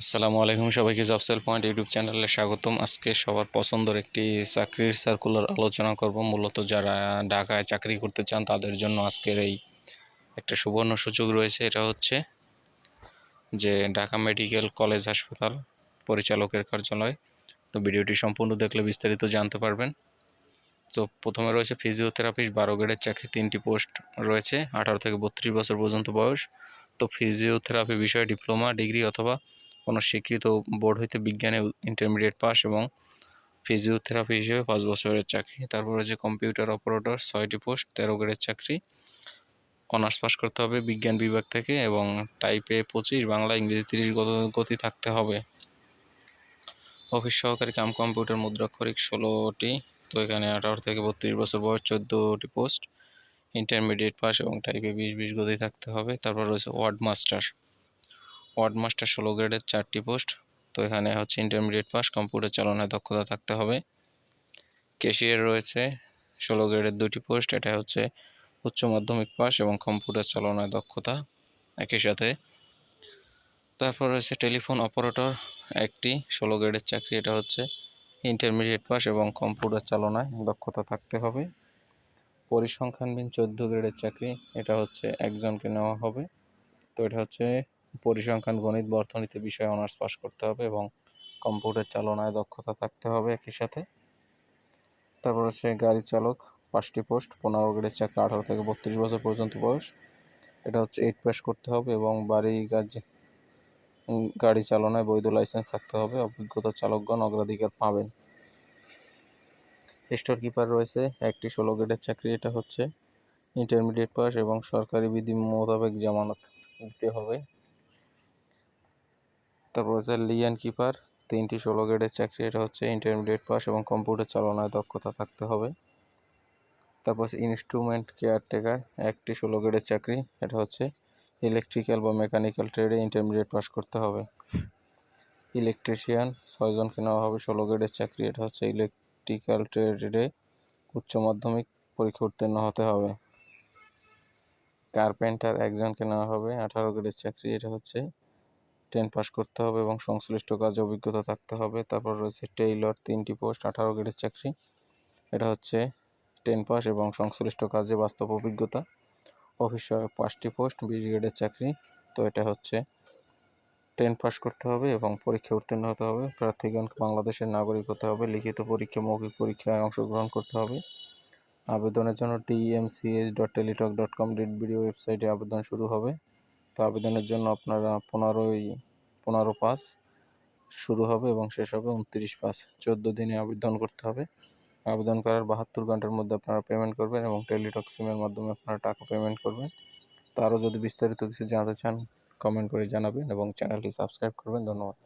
আসসালামু আলাইকুম সবাইকে জবসেল পয়েন্ট ইউটিউব চ্যানেলে স্বাগতম। আজকে সবার পছন্দের একটি চাকরির সার্কুলার আলোচনা করব। মূলত যারা ঢাকায় চাকরি করতে চান, তাদের জন্য আজকের এই একটা সুবর্ণ সুযোগ রয়েছে। এটা হচ্ছে যে ঢাকা মেডিকেল কলেজ হাসপাতাল পরিচালকের কার্যালয়। তো ভিডিওটি সম্পূর্ণ দেখলে বিস্তারিত জানতে পারবেন। তো প্রথমে রয়েছে ফিজিওথেরাপিস্ট বারো গ্রেডের চাকরি, তিনটি পোস্ট রয়েছে। আঠারো থেকে বত্রিশ বছর পর্যন্ত বয়স। তো ফিজিওথেরাপি বিষয়ে ডিপ্লোমা ডিগ্রি অথবা কোনো স্বীকৃত বোর্ড হইতে বিজ্ঞানে ইন্টারমিডিয়েট পাস এবং ফিজিওথেরাপি হিসেবে পাঁচ বছরের চাকরি। তারপরে যে কম্পিউটার অপারেটর ছয়টি পোস্ট তেরো গ্রেডের চাকরি। অনার্স পাস করতে হবে বিজ্ঞান বিভাগ থেকে এবং টাইপে পঁচিশ, বাংলা, ইংরেজি তিরিশ গতি থাকতে হবে। অফিস সহকারী কাম কম্পিউটার মুদ্রাক্ষরিক ষোলোটি, তো এখানে আঠারো থেকে বত্রিশ বছর বয়স চোদ্দোটি পোস্ট ইন্টারমিডিয়েট পাস এবং টাইপে বিশ বিশ গতি থাকতে হবে। তারপর রয়েছে ওয়ার্ড মাস্টার ওয়ার্ড মাস্টার ষোলো গ্রেডের চারটি পোস্ট তো এখানে হচ্ছে ইন্টারমিডিয়েট পাস কম্পিউটার চালনায় দক্ষতা থাকতে হবে। ক্যাশিয়ার রয়েছে, ষোলো গ্রেডের দুটি পোস্ট এটা হচ্ছে উচ্চ মাধ্যমিক পাস এবং কম্পিউটার চালনায় দক্ষতা একই সাথে। তারপর রয়েছে টেলিফোন অপারেটর একটি ষোলো গ্রেডের চাকরি, এটা হচ্ছে ইন্টারমিডিয়েট পাস এবং কম্পিউটার চালনায় দক্ষতা থাকতে হবে। পরিসংখ্যানবিন চোদ্দ গ্রেডের চাকরি, এটা হচ্ছে একজনকে নেওয়া হবে। তো এটা হচ্ছে পরিসংখ্যান, গণিত বা অর্থনীতি বিষয়ে অনার্স পাস করতে হবে এবং কম্পিউটার চালনায় দক্ষতা থাকতে হবে একই সাথে। তারপর হচ্ছে গাড়ি চালক, পাঁচটি পোস্ট, পনেরো গ্রেডের চাকরি, আঠারো থেকে বত্রিশ বছর পর্যন্ত বয়স। এটা হচ্ছে এইট পাস করতে হবে এবং বাড়ি গাছ গাড়ি চালনায় বৈধ লাইসেন্স থাকতে হবে। অভিজ্ঞতা চালকগণ অগ্রাধিকার পাবেন। স্টোর কিপার রয়েছে, একটি ষোলো গ্রেডের চাকরি, এটা হচ্ছে ইন্টারমিডিয়েট পাস এবং সরকারি বিধি মোতাবেক জামানত দিতে হবে। তারপর হচ্ছে লিয়ান কিপার, তিনটি ষোলো গ্রেডের চাকরি, এটা হচ্ছে ইন্টারমিডিয়েট পাস এবং কম্পিউটার চালনায় দক্ষতা থাকতে হবে। তারপর ইনস্ট্রুমেন্ট কেয়ারটেকার একটি ষোলো গ্রেডের চাকরি, এটা হচ্ছে ইলেকট্রিক্যাল বা মেকানিক্যাল ট্রেডে ইন্টারমিডিয়েট পাস করতে হবে। ইলেকট্রিশিয়ান ছয়জনকে নেওয়া হবে ষোলো গ্রেডের চাকরি, এটা হচ্ছে ইলেকট্রিক্যাল ট্রেডে উচ্চ মাধ্যমিক পরীক্ষা উত্তীর্ণ হতে হবে। কার্পেন্টার একজনকে নেওয়া হবে, আঠারো গ্রেডের চাকরি, এটা হচ্ছে টেন পাস করতে হবে এবং সংশ্লিষ্ট কাজে অভিজ্ঞতা থাকতে হবে। তারপর রয়েছে টেইলর তিনটি পোস্ট আঠারো গ্রেডের চাকরি। এটা হচ্ছে টেন পাস এবং সংশ্লিষ্ট কাজে বাস্তব অভিজ্ঞতা। অফিস পাঁচটি পোস্ট বিশ গ্রেডের চাকরি। তো এটা হচ্ছে টেন পাস করতে হবে এবং পরীক্ষা উত্তীর্ণ হতে হবে। প্রার্থীগণ বাংলাদেশের নাগরিক হতে হবে। লিখিত পরীক্ষা, মৌখিক পরীক্ষায় অংশগ্রহণ করতে হবে। আবেদনের জন্য TMCS dot Teletalk dot com dot BD ওয়েবসাইটে আবেদন শুরু হবে। তো আবেদনের জন্য আপনারা পনেরোই, পনেরো পাস শুরু হবে এবং শেষ হবে উনত্রিশ পাস চোদ্দ দিনে আবেদন করতে হবে। আবেদন করার বাহাত্তর ঘণ্টার মধ্যে আপনারা পেমেন্ট করবেন এবং টেলিটক সিমের মাধ্যমে আপনারা টাকা পেমেন্ট করবেন। তো আরও যদি বিস্তারিত কিছু জানতে চান কমেন্ট করে জানাবেন এবং চ্যানেলটি সাবস্ক্রাইব করবেন। ধন্যবাদ।